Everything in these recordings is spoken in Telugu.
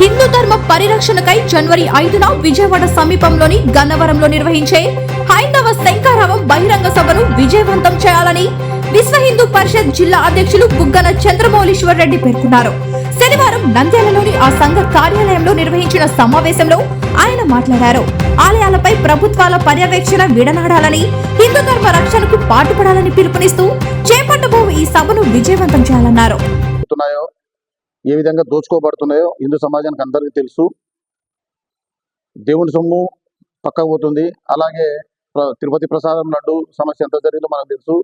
హిందూ ధర్మ పరిరక్షణకై జనవరి ఐదున విజయవాడ సమీపంలోని గన్నవరంలో నిర్వహించే హైందవ శంకారావం బహిరంగ సభను విజయవంతం చేయాలని విశ్వ హిందూ పరిషత్ జిల్లా అధ్యక్షులు బుగ్గన చంద్రమౌళీశ్వర్ రెడ్డి పేర్కొన్నారు. శనివారం నంద్యాలలోని ఆ సంఘ కార్యాలయంలో నిర్వహించిన సమావేశంలో ఆయన మాట్లాడారు. ఆలయాలపై ప్రభుత్వాల పర్యవేక్షణ విడనాడాలని హిందూ ధర్మ రక్షణకు పాటుపడాలని పిలుపునిస్తూ చేపట్టబో ఈ సభను విజయవంతం చేయాలన్నారు. ఏ విధంగా దోచుకోబడుతున్నాయో హిందూ సమాజానికి అందరికీ తెలుసు. దేవుని సొమ్ము పక్కకు పోతుంది. అలాగే తిరుపతి ప్రసాదం లడ్డు సమస్య ఎంత జరిగిందో మనకు తెలుసు.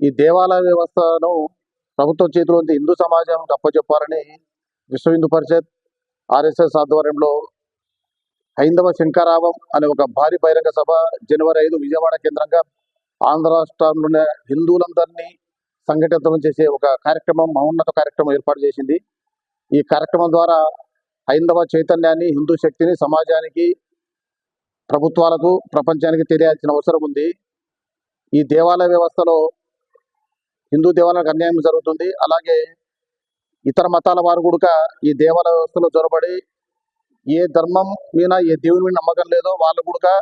ఈ దేవాలయ వ్యవస్థను ప్రభుత్వం చేతిలో హిందూ సమాజానికి అప్పచెప్పాలని విశ్వ హిందూ పరిషత్ ఆర్ఎస్ఎస్ ఆధ్వర్యంలో హైందవ శంకరావం అనే ఒక భారీ బహిరంగ సభ జనవరి ఐదు విజయవాడ కేంద్రంగా ఆంధ్ర రాష్ట్రంలోని హిందువులందరినీ సంఘటితం చేసే ఒక కార్యక్రమం మహోన్నత కార్యక్రమం ఏర్పాటు చేసింది. ఈ కార్యక్రమం ద్వారా హైందవ చైతన్యాన్ని హిందూ శక్తిని సమాజానికి ప్రభుత్వాలకు ప్రపంచానికి తెలియాల్సిన అవసరం ఉంది. ఈ దేవాలయ వ్యవస్థలో హిందూ దేవాలయాలకు అన్యాయం జరుగుతుంది. అలాగే ఇతర మతాల వారు కూడా ఈ దేవాలయ వ్యవస్థలో జొరబడి ఏ ధర్మం మీద ఏ దేవుని మీద నమ్మకం లేదో వాళ్ళు కూడా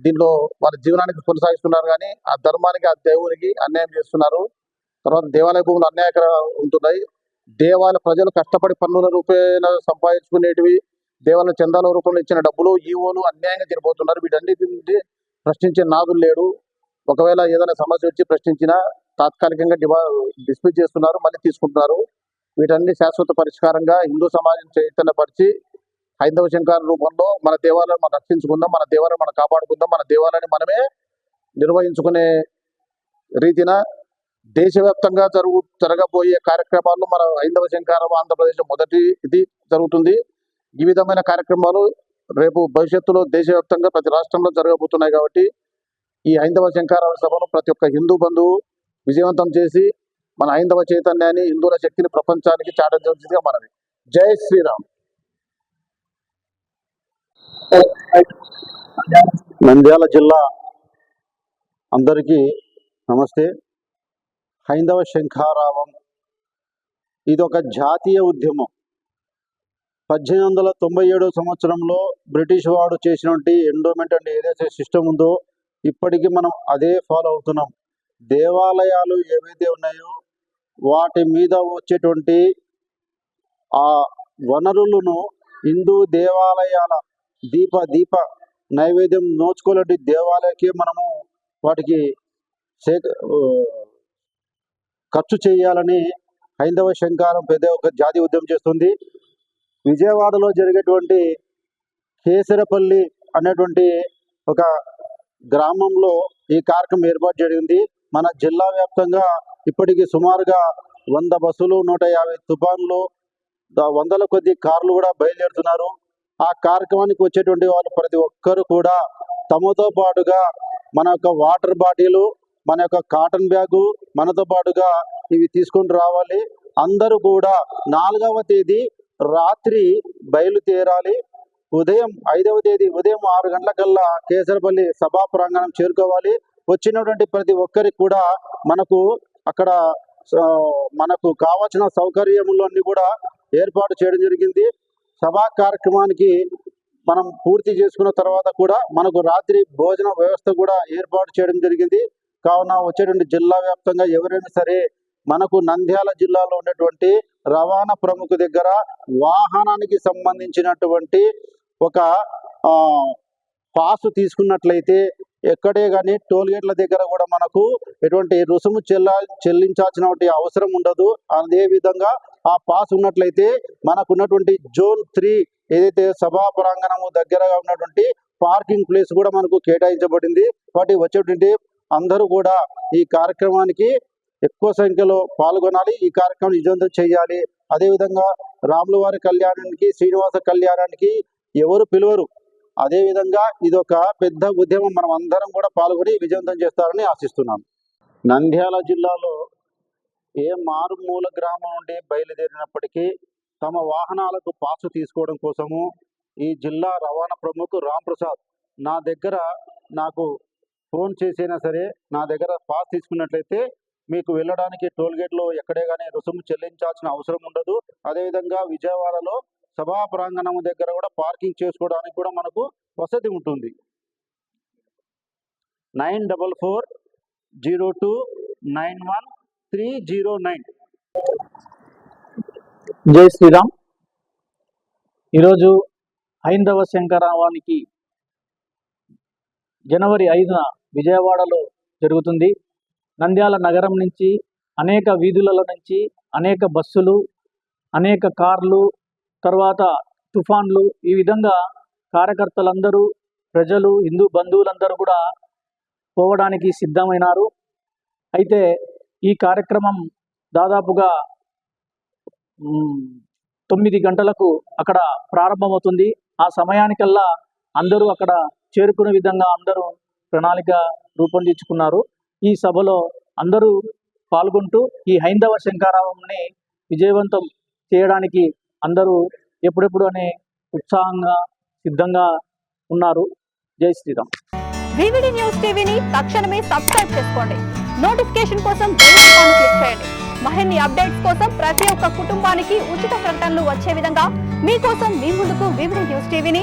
దీనిలో వాళ్ళ జీవనానికి కొనసాగిస్తున్నారు కానీ ఆ ధర్మానికి ఆ దేవునికి అన్యాయం చేస్తున్నారు. తర్వాత దేవాలయ భూములు అన్యాయకర ఉంటున్నాయి. దేవాలయ ప్రజలు కష్టపడి పన్నుల రూపేణ సంపాదించుకునేటివి దేవాలయ చందాల రూపంలో ఇచ్చిన డబ్బులు ఈవోలు అన్యాయంగా జరిపోతున్నారు. వీటన్నిటి ప్రశ్నించే నాదులు లేడు. ఒకవేళ ఏదైనా సమస్య వచ్చి ప్రశ్నించినా తాత్కాలికంగా డిమా డిస్మిస్ చేస్తున్నారు మళ్ళీ తీసుకుంటున్నారు. వీటన్ని శాశ్వత పరిష్కారంగా హిందూ సమాజం చైతన్యపరిచి హైందవ శంకర రూపంలో మన దేవాలయం మనం రక్షించుకుందాం మన దేవాలయం మనం కాపాడుకుందాం మన దేవాలయాన్ని మనమే నిర్వహించుకునే రీతిన దేశవ్యాప్తంగా జరుగు జరగబోయే కార్యక్రమాల్లో మన హైందవ శంకారం ఆంధ్రప్రదేశ్ మొదటి ఇది జరుగుతుంది. ఈ విధమైన కార్యక్రమాలు రేపు భవిష్యత్తులో దేశవ్యాప్తంగా ప్రతి రాష్ట్రంలో జరగబోతున్నాయి కాబట్టి ఈ హైందవ శంకారావ సభను ప్రతి ఒక్క హిందూ బంధువు విజయవంతం చేసి మన హైందవ చైతన్యాన్ని హిందువుల శక్తిని ప్రపంచానికి చాటవలసిందిగా మనవి. జై శ్రీరామ్. నంద్యాల జిల్లా అందరికీ నమస్తే. హైందవ శంఖారావం. ఇది ఒక జాతీయ ఉద్యమం. పద్దెనిమిది వందల తొంభై ఏడో సంవత్సరంలో బ్రిటిష్ వాడు చేసినటువంటి ఎండోమెంట్ అండ్ ఏదైతే సిస్టమ్ ఉందో ఇప్పటికీ మనం అదే ఫాలో అవుతున్నాం. దేవాలయాలు ఏవైతే ఉన్నాయో వాటి మీద వచ్చేటువంటి ఆ వనరులను హిందూ దేవాలయాల దీప దీప నైవేద్యం నోచుకోలేటి దేవాలయకే మనము వాటికి సేక ఖర్చు చేయాలని హైందవ శంకారం పెద్ద ఒక జాతి ఉద్యమం చేస్తుంది. విజయవాడలో జరిగేటువంటి కేసరపల్లి అనేటువంటి ఒక గ్రామంలో ఈ కార్యక్రమం ఏర్పాటు జరిగింది. మన జిల్లా వ్యాప్తంగా ఇప్పటికి సుమారుగా వంద బస్సులు నూట యాభై తుఫాన్లు వందల కొద్ది కార్లు కూడా బయలుదేరుతున్నారు. ఆ కార్యక్రమానికి వచ్చేటువంటి వాళ్ళు ప్రతి ఒక్కరు కూడా తమతో పాటుగా మన యొక్క వాటర్ బాటిల్ మన యొక్క కాటన్ బ్యాగు మనతో పాటుగా ఇవి తీసుకొని రావాలి. అందరూ కూడా నాలుగవ తేదీ రాత్రి బయలుదేరాలి. ఉదయం ఐదవ తేదీ ఉదయం ఆరు గంటలకల్లా కేసరపల్లి సభా ప్రాంగణం చేరుకోవాలి. వచ్చినటువంటి ప్రతి ఒక్కరికి కూడా మనకు అక్కడ మనకు కావాల్సిన సౌకర్యములన్నీ కూడా ఏర్పాటు చేయడం జరిగింది. సభా కార్యక్రమానికి మనం పూర్తి చేసుకున్న తర్వాత కూడా మనకు రాత్రి భోజన వ్యవస్థ కూడా ఏర్పాటు చేయడం జరిగింది. కావున వచ్చేటువంటి జిల్లా వ్యాప్తంగా ఎవరైనా సరే మనకు నంద్యాల జిల్లాలో ఉన్నటువంటి రవాణా ప్రముఖ దగ్గర వాహనానికి సంబంధించినటువంటి ఒక ఆ, పాసు తీసుకున్నట్లయితే ఎక్కడే కానీ టోల్ గేట్ల దగ్గర కూడా మనకు ఎటువంటి రుసుము చెల్ల చెల్లించాల్సిన అవసరం ఉండదు. అదే విధంగా ఆ పాస్ ఉన్నట్లయితే మనకు ఉన్నటువంటి జోన్ త్రీ ఏదైతే సభా ప్రాంగణము దగ్గరగా ఉన్నటువంటి పార్కింగ్ ప్లేస్ కూడా మనకు కేటాయించబడింది. వాటి వచ్చేటువంటి అందరూ కూడా ఈ కార్యక్రమానికి ఎక్కువ సంఖ్యలో పాల్గొనాలి. ఈ కార్యక్రమం విజయవంతం చేయాలి. అదేవిధంగా రాముల వారి కళ్యాణానికి శ్రీనివాస కళ్యాణానికి ఎవరు పిలువరు. అదేవిధంగా ఇది ఒక పెద్ద ఉద్యమం. మనం అందరం కూడా పాల్గొని విజయవంతం చేస్తారని ఆశిస్తున్నాం నంద్యాల జిల్లాలో ఏ మారుమూల గ్రామం నుండి బయలుదేరినప్పటికీ తమ వాహనాలకు పాసు తీసుకోవడం కోసము ఈ జిల్లా రవాణా ప్రముఖ రామ్ ప్రసాద్ నా దగ్గర నాకు ఫోన్ చేసైనా సరే నా దగ్గర పాస్ తీసుకున్నట్లయితే మీకు వెళ్ళడానికి టోల్ గేట్లో ఎక్కడే కానీ రుసుము చెల్లించాల్సిన అవసరం ఉండదు. అదేవిధంగా విజయవాడలో సభా ప్రాంగణం దగ్గర కూడా పార్కింగ్ చేసుకోవడానికి కూడా మనకు వసతి ఉంటుంది. Nine double four zero two nine one three zero nine. జై శ్రీరామ్. ఈరోజు హైందవ శంకరావానికి జనవరి ఐదున విజయవాడలో జరుగుతుంది. నంద్యాల నగరం నుంచి అనేక వీధులలో నుంచి అనేక బస్సులు అనేక కార్లు తర్వాత తుఫాన్లు ఈ విధంగా కార్యకర్తలందరూ ప్రజలు హిందూ బంధువులందరూ కూడా పోవడానికి సిద్ధమైనారు. అయితే ఈ కార్యక్రమం దాదాపుగా తొమ్మిది గంటలకు అక్కడ ప్రారంభమవుతుంది. ఆ సమయానికల్లా అందరూ అక్కడ చేరుకునే విధంగా అందరూ ప్రణాళిక రూపొందించుకున్నారు. ఈ సభలో అందరూ పాల్గొంటూ ఈ హైందవ శంకారావంని విజయవంతం చేయడానికి అందరూ ఎప్పుడెప్పుడు అనే ఉత్సాహంగా సిద్ధంగా ఉన్నారు. జై శ్రీరామ్. వివిడి న్యూస్ టీవీని తక్షణమే సబ్స్క్రైబ్ చేసుకోండి. నోటిఫికేషన్ కోసం బెల్ ఐకాన్ క్లిక్ చేయండి. మరిన్ని అప్డేట్స్ కోసం ప్రతి ఒక్క కుటుంబానికి ఉచిత ప్రకటనలు వచ్చే విధంగా మీకోసం మీ ముందుకు వివిడి న్యూస్ టీవీని